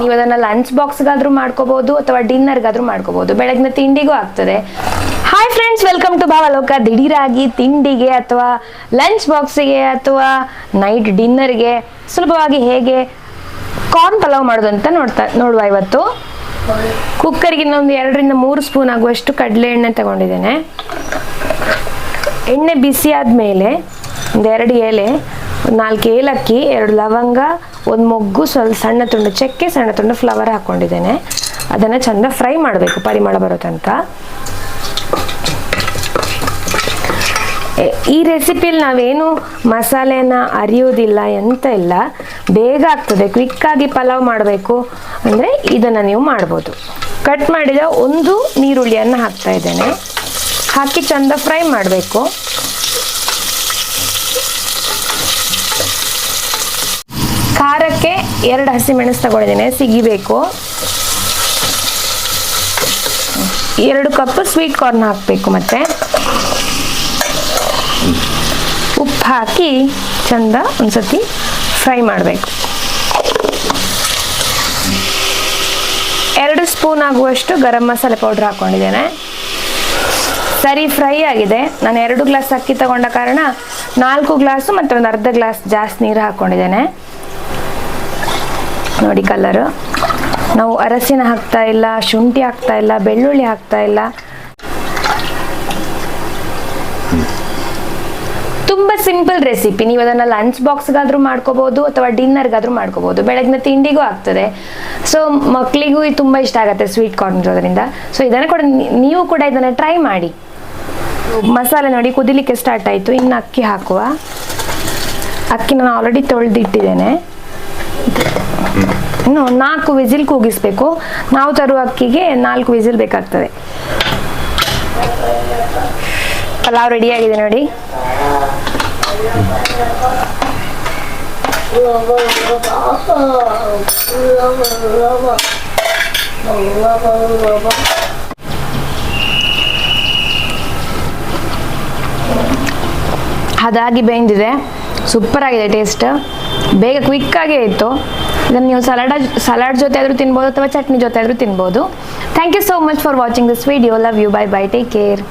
ನೀವು ಅದನ್ನ ಲಂಚ್ ಬಾಕ್ಸ್ಗಾದ್ರೂ ಮಾಡ್ಕೋಬಹುದು ಅಥವಾ ಡಿನ್ನರ್ಗಾದ್ರೂ ಮಾಡ್ಕೋಬಹುದು ಬೆಳಗಿನ ತಿಂಡಿಗೂ ಆಗ್ತದೆ. Hi friends welcome to Bhavaloka. ದಿಢೀರಾಗಿ ತಿಂಡಿಗೆ ಅಥವಾ ಲಂಚ್ ಬಾಕ್ಸಿಗೆ ಅಥವಾ ನೈಟ್ ಡಿನ್ನರ್ಗೆ ಸುಲಭವಾಗಿ ಹೇಗೆ ಕಾರ್ನ್ ಪಲಾವ್ ಮಾಡೋದು ಅಂತ ನೋಡ್ತಾ, ನೋಡುವ ಇವತ್ತು. ಕುಕ್ಕರ್ಗೆ ಇನ್ನೊಂದು ಎರಡರಿಂದ ಮೂರು ಸ್ಪೂನ್ ಆಗುವಷ್ಟು ಕಡಲೆ ಎಣ್ಣೆ ತಗೊಂಡಿದ್ದೇನೆ. ಎಣ್ಣೆ ಬಿಸಿ ಆದಮೇಲೆ ಒಂದು ಎರಡು ಎಲೆ, ನಾಲ್ಕು ಏಲಕ್ಕಿ, ಎರಡು ಲವಂಗ ಒಂದು ಮೊಗ್ಗು ಸ್ವಲ್ಪ ಸಣ್ಣ ತುಂಡು, ಚಕ್ಕೆ ಸಣ್ಣ ತುಂಡು ಫ್ಲವರ್ ಹಾಕ್ಕೊಂಡಿದ್ದೇನೆ ಅದನ್ನು ಚಂದ ಫ್ರೈ ಮಾಡಬೇಕು, ಪರಿಮಳ ಬರೋ ತನಕ. ಈ ರೆಸಿಪಿಲಿ ನಾವೇನು ಮಸಾಲೆನ ಅರಿಯೋದಿಲ್ಲ ಎಂತ ಇಲ್ಲ. ಬೇಗ ಆಗ್ತದೆ ಕ್ವಿಕ್ಕಾಗಿ ಪಲಾವ್ ಮಾಡಬೇಕು. ಅಂದರೆ ಇದನ್ನು ನೀವು ಮಾಡ್ಬೋದು. ಕಟ್ ಮಾಡಿದ ಒಂದು ನೀರುಳ್ಳಿಯನ್ನು ಹಾಕ್ತಾ ಇದ್ದೇನೆ. ಹಾಕಿ ಚಂದ ಫ್ರೈ ಮಾಡಬೇಕು. ಎರಡು ಹಸಿಮೆಣಸು ತಗೊಂಡಿದ್ದೀನಿ. ಸಿಗಿಬೇಕು. ಎರಡು ಕಪ್ ಸ್ವೀಟ್ ಕಾರ್ನ್ ಹಾಕಬೇಕು ಮತ್ತೆ. ಉಪ್ಪು ಹಾಕಿ ಚಂದ ಒಂದ್ಸತಿ ಫ್ರೈ ಮಾಡಬೇಕು. ಎರಡು ಸ್ಪೂನ್ ಆಗುವಷ್ಟು ಗರಂ ಮಸಾಲೆ ಪೌಡ್ರ್ ಹಾಕ್ಕೊಂಡಿದ್ದೇನೆ ಸರಿ ಫ್ರೈ ಆಗಿದೆ. ನಾನು ಎರಡು ಗ್ಲಾಸ್ ಅಕ್ಕಿ ತಗೊಂಡ ಕಾರಣ ನಾಲ್ಕು ಗ್ಲಾಸು ಮತ್ತು ಒಂದು ಅರ್ಧ ಗ್ಲಾಸ್ ಜಾಸ್ತಿ ನೀರು ಹಾಕ್ಕೊಂಡಿದ್ದೇನೆ ನೋಡಿ ಕಲರ್ ನಾವು ಅರಸಿನ ಹಾಕ್ತಾ ಇಲ್ಲ, ಶುಂಠಿ ಹಾಕ್ತಾ ಇಲ್ಲ, ಬೆಳ್ಳುಳ್ಳಿ ಹಾಕ್ತಾ ಇಲ್ಲ. ತುಂಬ ಸಿಂಪಲ್ ರೆಸಿಪಿ ನೀವು ಅದನ್ನ ಲಂಚ್ ಬಾಕ್ಸ್ಗಾದ್ರೂ ಮಾಡ್ಕೋಬಹುದು ಅಥವಾ ಡಿನ್ನರ್ಗಾದ್ರೂ ಮಾಡ್ಕೋಬಹುದು ಬೆಳಗಿನ ತಿಂಡಿಗೂ ಆಗ್ತದೆ. ಸೊ ಮಕ್ಕಳಿಗೂ ಇದು ತುಂಬ ಇಷ್ಟ ಆಗುತ್ತೆ ಸ್ವೀಟ್ ಕಾರ್ನ್ ಇರೋದ್ರಿಂದ. ಸೊ ಇದನ್ನು ಕೂಡ ನೀವು ಕೂಡ ಇದನ್ನು ಟ್ರೈ ಮಾಡಿ. ಮಸಾಲೆ ನೋಡಿ, ಕುದಿಲಿಕ್ಕೆ ಸ್ಟಾರ್ಟ್ ಆಯಿತು. ಇನ್ನು ಅಕ್ಕಿ ಹಾಕುವ. ಅಕ್ಕಿ ನಾನು ಆಲ್ರೆಡಿ ತೊಳೆದಿಟ್ಟಿದ್ದೇನೆ. ಇನ್ನು ನಾಲ್ಕು ವಿಸಿಲ್ ಕೂಗಿಸ್ಬೇಕು. ನಾವು ತರುವ ಅಕ್ಕಿಗೆ ನಾಲ್ಕು ವಿಸಿಲ್ ಬೇಕಾಗ್ತದೆ. ಪಲಾವ್ ರೆಡಿ ಆಗಿದೆ ನೋಡಿ. ಅದಾಗಿ ಬೆಂದಿದೆ. ಸೂಪರ್ ಆಗಿದೆ ಟೇಸ್ಟ್ ಬೇಗ ಕ್ವಿಕ್ ಆಗೇ ಇತ್ತು. ಇದನ್ನು ನೀವು ಸಲಾಡ ಸಲಾಡ್ ಜೊತೆ ಆದರೂ ತಿನ್ಬೋದು ಅಥವಾ ಚಟ್ನಿ ಜೊತೆ ಆದರೂ ತಿನ್ಬೋದು. Thank you so much for watching this video love you bye bye take care